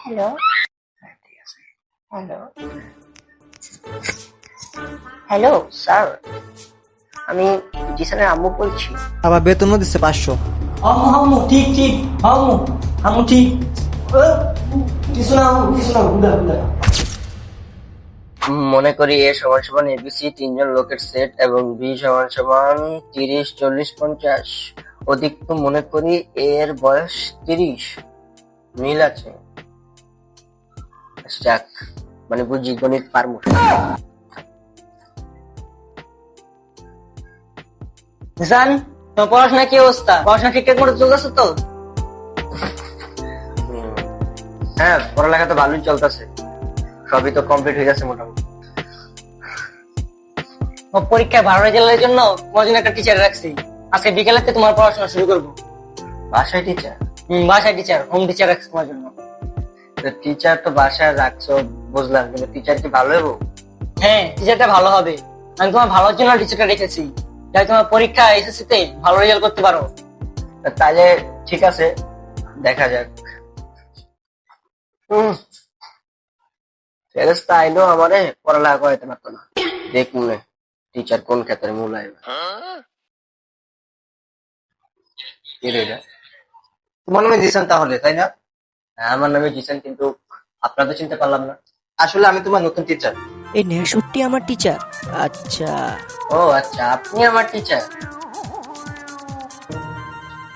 Hello hello hello sir আমি জিসানের আম্মু বলছি। আবার বেতনও দিচ্ছে পাঁচশো। আম্মু আম্মু ঠিক ঠিক। আম্মু আম্মু ঠিক। এ, কিছু না আম্মু কিছু না মনে করি এ সমান সমান এবিসি তিনজন লোকের সেট এবং বি সমান সমান তিরিশ চল্লিশ পঞ্চাশ। অধিক মনে করি এর বয়স তিরিশ। মিল আছে। যাক মানে বুঝি গণিত পারব। জান তোমার পড়াশোনা কি অবস্থা? পড়াশোনা ঠিকঠাক মতো চলতেছে তো? হ্যাঁ পড়ালেখা তো ভালোই চলতেছে। সবই তো কমপ্লিট হয়ে যাচ্ছে মোটামুটি। ও পরীক্ষায় ভালো রেজাল্টের জন্য তোমার একটা টিচার রাখছি। আজকে বিকেলে থেকে তোমার পড়াশোনা শুরু করব। বাসায় টিচার হুম, বাসায় টিচার হোম টিচার রাখছি তোমার জন্য। টিচার তো বাসায় রাখছো বুঝলাম কিন্তু টিচার কি ভালো হব? হ্যাঁ টিচারটা ভালো হবে। আমি তোমার ভালোর জন্য টিচারটা রেখেছি। যাতে তোমার পরীক্ষা এসএসসি তে ভালো রেজাল্ট করতে পারো। তাহলে ঠিক আছে দেখা যাক। ফেরেস্তা আইলো আমারে পড়ালেখা করাইতে পারতো না। দেখুন টিচার কোন ক্ষেত্রে রে এটা? তোমার নামে দিয়েছেন তাহলে তাই না? হ্যাঁ, আমার নামে জিসান কিন্তু আপনার তো চিনতে পারলাম না। আসলে আমি তোমার নতুন টিচার এই নেশোরটি আমার টিচার আচ্ছা। ও আচ্ছা আপনি আমার টিচার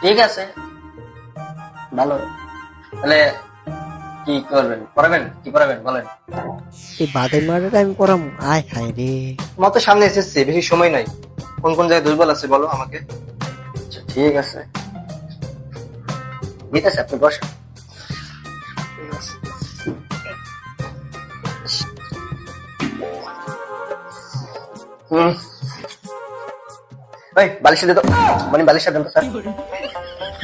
ঠিক আছে। ভালো। তাহলে কি করবেন? পড়াবেন? কি পড়াবেন? বলেন। এই বাদাই মারাটা আমি পড়াম আয় হায় রে। তোমার তো সামনে এসেছে বেশি সময় নাই। কোন কোন জায়গায় দুর্বল আছে বলো আমাকে। আচ্ছা ঠিক আছে। ঠিক আছে আপনি বসেন। দে তো। মানে বালিশ দেন তো স্যার।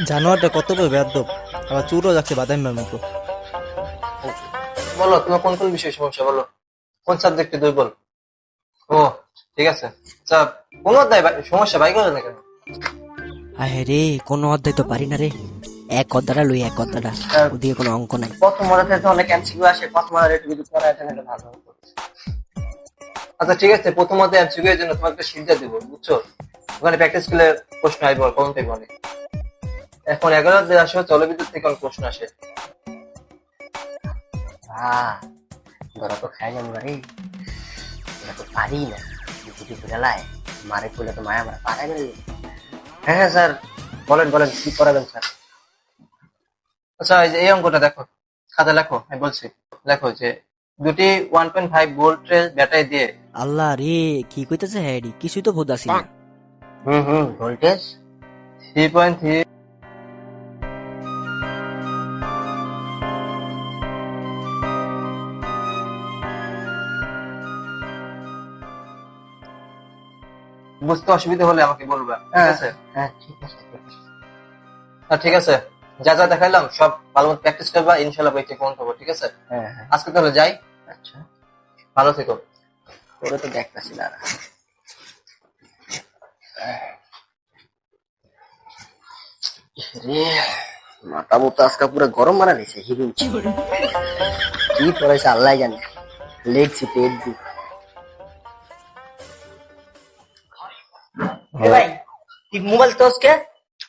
জানোয়ারটা কত বড় আবার চুরও যাচ্ছে বাদামের মতো। বলো তোমার কোন কোন বিষয়ে সমস্যা বলো। কোন সাবজেক্টে দুর্বল ও ঠিক আছে। আচ্ছা কোন অধ্যায় বা- সমস্যা বাই করে না কেন? আয় হায় রে কোনো অধ্যায় তো পারি না রে। এক অধ্যায়টা লই এক অধ্যায়টা। ওদিকে কোনো অঙ্ক নাই। প্রথম মনে থেকে অনেক এমসিকিউ আসে প্রথম একটু যদি পড়ায় তাহলে ভালো। হতো আচ্ছা ঠিক আছে, প্রথম অধ্যায় এমসিকিউ এর জন্য তোমাকে একটা সিদ্ধা দেবো, বুঝছ? ওখানে প্র্যাকটিস করলে প্রশ্ন আসবে কমন থেকে অনেক। এখন এগারো অধ্যায় আসে জলবিদ্যুৎ থেকে অনেক প্রশ্ন আসে। ধরা তো খাই তো পারি না। মারে খুলে তো মায়া মারা পারা হ্যাঁ হ্যাঁ স্যার, বলেন বলেন, কি করাবেন, স্যার? আচ্ছা যে এই অঙ্কটা দেখো, খাতা লেখো, আমি বলছি, লেখো যে দুটি ওয়ান পয়েন্ট ফাইভ ভোল্টের ব্যাটারি দিয়ে। আল্লাহ রে কি কইতেছে হ্যারি কিছুই তো বোঝাছি না। হুম হুম ভোল্টেজ থ্রি পয়েন্ট থ্রি বুঝতে অসুবিধা হলে আমাকে বলবা ঠিক আছে? হ্যাঁ ঠিক আছে ঠিক আছে। আর ঠিক আছে যা যা দেখাইলাম সব ভালো মতো প্র্যাকটিস করবা ইনশাল্লাহ বইতে ফোন করব ঠিক আছে? হ্যাঁ হ্যাঁ। আজকে তাহলে যাই। আচ্ছা। ভালো থেকো। তো দেখতেছি দাঁড়া। রে মাথা মতো আজকে পুরো গরম মারা গেছে হিরুন কি পড়াইছে আল্লাহ জানে। লেগছি পেট দি ভাই তুই মোবাইল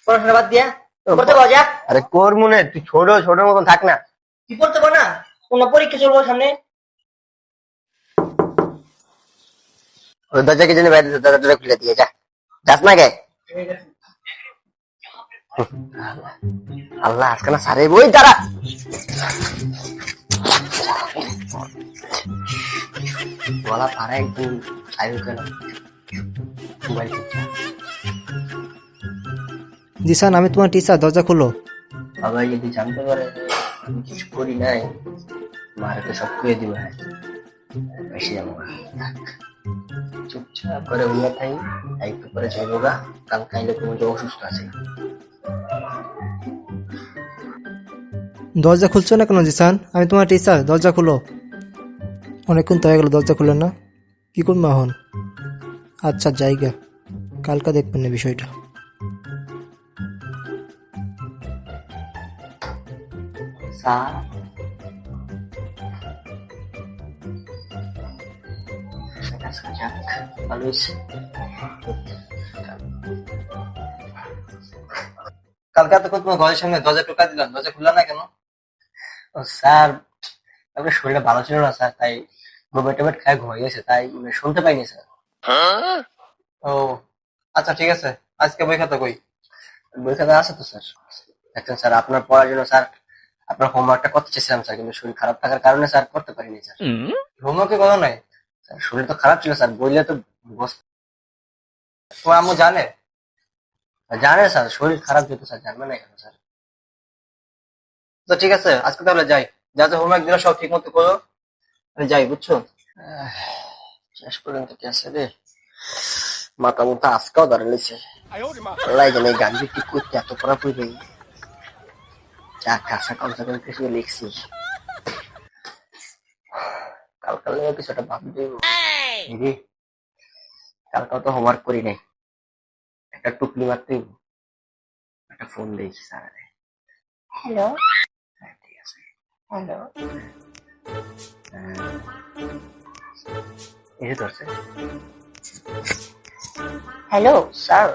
পড়াশোনা বাদ দিয়া? পড়তে যা? আরে কোর মনে তুই ছোট ছোট মতন থাক না। কি পড়তে পারো না? কোনো পরীক্ষা চলবো সামনে? দরজা কি জন্য বাইরে দরজা খুলে দিয়ে যা। যাস না কে? আল্লাহ আজকে না সারে বই দাঁড়া। গলা পারা একদম সাইড কেন? মোবাইল জিসান আমি তোমার টিচার দরজা খুলো। বাবা যদি জানতে পারে আমি কিছু করি নাই মারে তো সব করে দিবে। হ্যাঁ বেশি যাব। চুপচাপ করে উড়িয়ে থাই একটু করে যাইবো গা কারণ কাইলে কোনো যে অসুস্থ আছে। দরজা খুলছো না কেন জিসান? আমি তোমার টিচার দরজা খুলো। অনেকক্ষণ তো হয়ে গেল দরজা খুলে না। কি করব এখন? আচ্ছা জায়গা কালকা দেখবেন না বিষয়টা। স্যার ভালো হয়েছে কালকে তো তোমার ঘরের সামনে দরজা টোকা দিলাম দরজা খুললা না কেন ও স্যার আপনার শরীরটা ভালো ছিল না স্যার? তাই টোবেট খায় ঘুমিয়ে গেছে তাই শুনতে পাইনি স্যার ও আচ্ছা ঠিক আছে। আজকে বই খাতা কই? বই খাতা আছে তো স্যার। দেখছেন স্যার আপনার পড়ার জন্য স্যার আপনার হোমওয়ার্কটা করতে চেয়েছিলাম স্যার কিন্তু শরীর খারাপ থাকার কারণে স্যার করতে পারিনি স্যার হোমওয়ার্কে কথা নাই? শরীর তো খারাপ ছিল স্যার, বইলে তো তোমার আম্মু জানে। জানে স্যার, শরীর খারাপ যেত স্যার, জানবে না কেন স্যার। তো ঠিক আছে, আজকে তাহলে যাই। যা যা হোমওয়ার্ক দিলে সব ঠিক মতো করো। আমি যাই, বুঝছ? শেষ পর্যন্ত কি আছে রে? মাথা মুথা আজকেও নিছে। আল্লাহ জানে এই গান কি করতে এত পড়া পড়বে যা কাঁচা কমসা করে কিছু লিখছি। কিছুটা ভাব দেব। রে কালকাও তো হোমওয়ার্ক করি নাই। একটা টুকলি মারতে একটা ফোন স্যার হ্যালো হ্যাঁ ঠিক আছে। হ্যালো এসে ধরছে। হ্যালো স্যার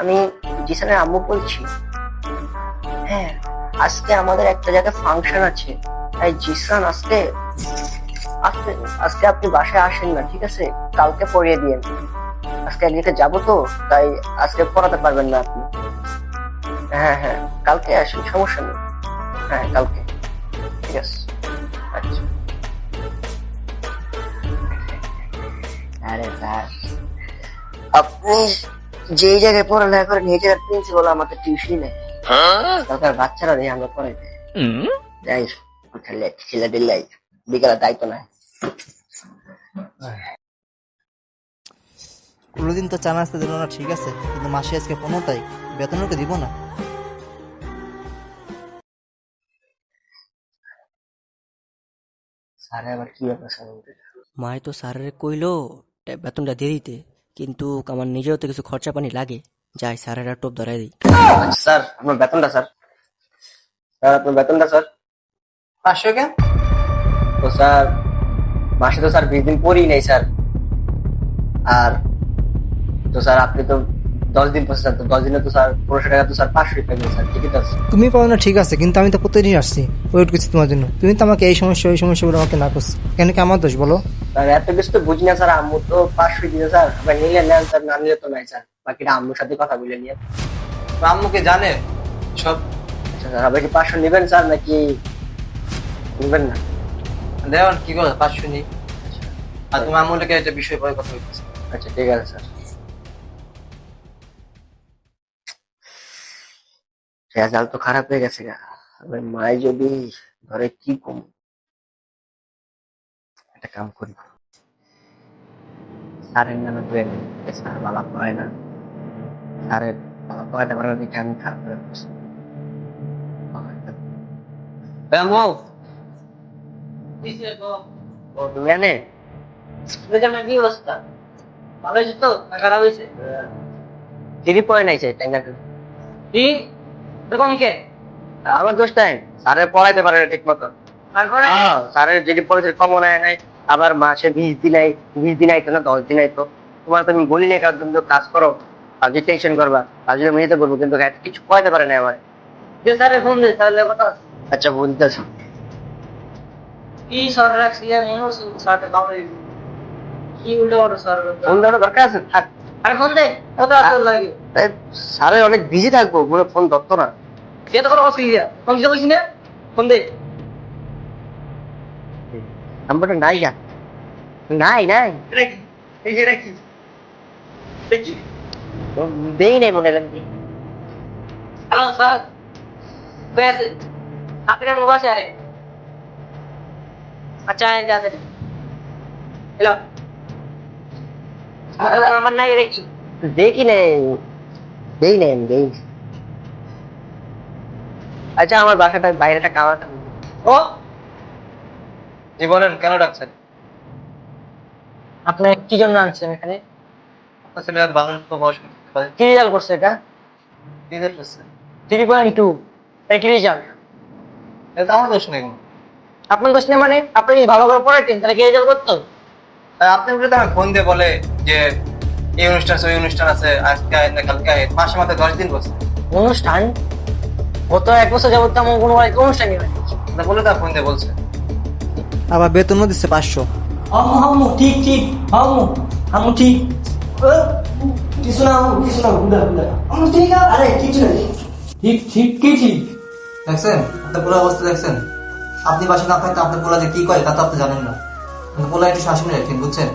আমি জিসানের আম্মু বলছি। হ্যাঁ আজকে আমাদের একটা জায়গায় ফাংশন আছে। তাই জিসান আজকে আজকে আজকে আপনি বাসায় আসেন না ঠিক আছে? কালকে পড়িয়ে দিয়েন। আজকে একদিকে যাব তো তাই আজকে পড়াতে পারবেন না আপনি। হ্যাঁ হ্যাঁ কালকে আসেন সমস্যা নেই। হ্যাঁ কালকে। ঠিক আছে। আচ্ছা। আরে স্যার আপনি যে জায়গায় পড়ালেখা করেন এই জায়গার প্রিন্সিপাল আমাদের টিউশনই নেই সরকার বাচ্চারা নেই আমরা পড়াই। যাই দিল্লাই বিকালে দায়িত্ব নাই। কোনোদিন তো চা নাস্তা দিল না ঠিক আছে। কিন্তু মাসে আজকে পনেরো তারিখ বেতন ওকে দিব না। স্যারে আবার কি ব্যাপার স্যার আমাদের? মায় তো স্যারের কইলো বেতনটা দিয়ে দিতে। কিন্তু আমার নিজেরও তো কিছু খরচা পানি লাগে। যাই স্যারের টোপ ধরাই দিই। স্যার আপনার বেতনটা স্যার? স্যার আপনার বেতনটা স্যার? পাঁচশো কেন তো স্যার মাসে তো স্যার বিশ দিন পরই নেই স্যার। আর তো স্যার আপনি তো দশ দিন পর স্যার তো দশ দিনে তো স্যার পনেরোশো টাকা তো স্যার পাঁচশো পাইবেন স্যার ঠিকই তো আছে। তুমি পাও না ঠিক আছে কিন্তু আমি তো প্রতিদিন আসছি ওয়েট করছি তোমার জন্য। তুমি তো আমাকে এই সমস্যা ওই সমস্যা বলে আমাকে না করছ। কেন কি আমার দোষ বলো? স্যার এত কিছু তো বুঝি না স্যার আম্মু তো পাঁচশো দিনে স্যার আবার নিলে নেন স্যার না নিলে তো নাই স্যার বাকিটা আম্মুর সাথে কথা বলে নিয়ে। তো আম্মুকে জানে? সব আচ্ছা স্যার আবার কি পাঁচশো নেবেন স্যার নাকি নেবেন না? দেওয়ান কি করে পাঁচশো নি আর তোমার আম্মুকে একটা বিষয় পরে কথা বলতেছে আচ্ছা ঠিক আছে স্যার। রেজাল্ট তো খারাপ হয়ে গেছে গা। মায় যদি ধরে কি কম একটা কাম করি। স্যারের নামে দুয়ে স্যার বালা পায় না। স্যারের বালা পায় না আমি খারাপ হয়ে গেছি। ও তুমি আনে কি অবস্থা? ভালো হয়েছে তো? না খারাপ হয়েছে? থ্রি পয়েন্ট আইছে ট্যাঙ্গার কি? এরকম কে? আমার দোষ নাই। স্যারের পড়াইতে পারে ঠিক মতো তারপরে হ্যাঁ, স্যারের যেটি পড়েছে কমন আয় নাই আবার মাসে বিশ দিন আই বিশ দিন আইতো না দশ দিন আইতো। তোমার তুমি বলি না কারণ তুমি তো কাজ করো। আর যে টেনশন করবা তার জন্য মেয়েতে বলব কিন্তু কিছু করাতে পারে না আমার যে স্যারে ফোন দে তাহলে কথা আচ্ছা বুঝতেছি স্যারের অনেক বিজি থাকব মনে ফোন ধরতো না। কে তো কোনো অসুবিধা ফোন দিতে বলছি না? ফোন দে। নাম্বারটা নাই যা নাই নাই। কি? দেখি। দেই নাই মনে রাখবি হ্যালো স্যার। আপনার মোবাইল আচ্ছা আয় হ্যালো? আমার নাই কি? দেখি নাই দেই নাই দেই। আচ্ছা আমার বাসাটা বাইরেটা কামাটা ও! জি বলেন কেন ডাকছেন? আপনি কি জন্য আনছেন এখানে? আপনার বাংলা তো কি রেজাল্ট করছে এটা? রেজাল্ট করছে? থ্রি পয়েন্ট টু এটা কি রেজাল্ট এটা আমার দোষ নেই কোনো। আপনার দোষ নেই মানে আপনি যদি ভালো করে পড়াইতেন তাহলে কি রেজাল্ট করতো? আর আপনি তো আমার ফোন দিয়ে বলে যে এই অনুষ্ঠান ওই অনুষ্ঠান আছে আজকে আয় না কালকে আয় মাসে মাথায় দশ দিন বসে। অনুষ্ঠান? গত এক বছর যাবত তেমন কোনো বাড়িতে অনুষ্ঠানই হয়নি। তা বলে তো ফোন দিয়ে বলছে। আবার বেতনও দিচ্ছে পাঁচশো। হামু হামু ঠিক ঠিক হামু হামু ঠিক। কিছু না হামু কিছু না বুদা বুদা হামু ঠিক আরে কিছু না ঠিক ঠিক কি ঠিক? দেখছেন? আপনার পোলার অবস্থা দেখছেন? আপনি বাসা না থাকতে আপনার পোলা যে কি করে তা তো আপনি জানেন না। পোলা একটু শাসনে রাখেন বুঝছেন?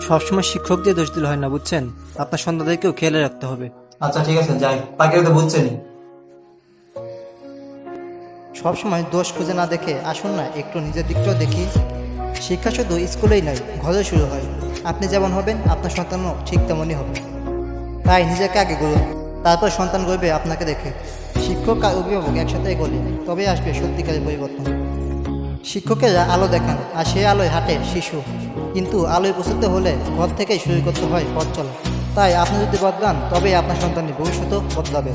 সবসময় শিক্ষক দিয়ে দোষ দিলে হয় না বুঝছেন? আপনার সন্তানদেরকেও খেয়ালে রাখতে হবে। আচ্ছা ঠিক আছে যাই। বাকিরা তো বুঝছেনই। সবসময় দোষ খুঁজে না দেখে আসুন না একটু নিজের দিকটাও দেখি। শিক্ষা শুধু স্কুলেই নয় ঘরে শুরু হয়। আপনি যেমন হবেন আপনার সন্তানও ঠিক তেমনই হবে। তাই নিজেকে আগে গড়ুন তারপর সন্তান গড়বে আপনাকে দেখে। শিক্ষক আর অভিভাবক একসাথে এগোলে তবে আসবে সত্যিকারের পরিবর্তন। শিক্ষকেরা আলো দেখান আর সে আলোয় হাঁটে শিশু। কিন্তু আলোয় পৌঁছতে হলে ঘর থেকেই শুরু করতে হয় পথ চলা। তাই আপনি যদি বদলান তবে আপনার সন্তানের ভবিষ্যতও বদলাবে।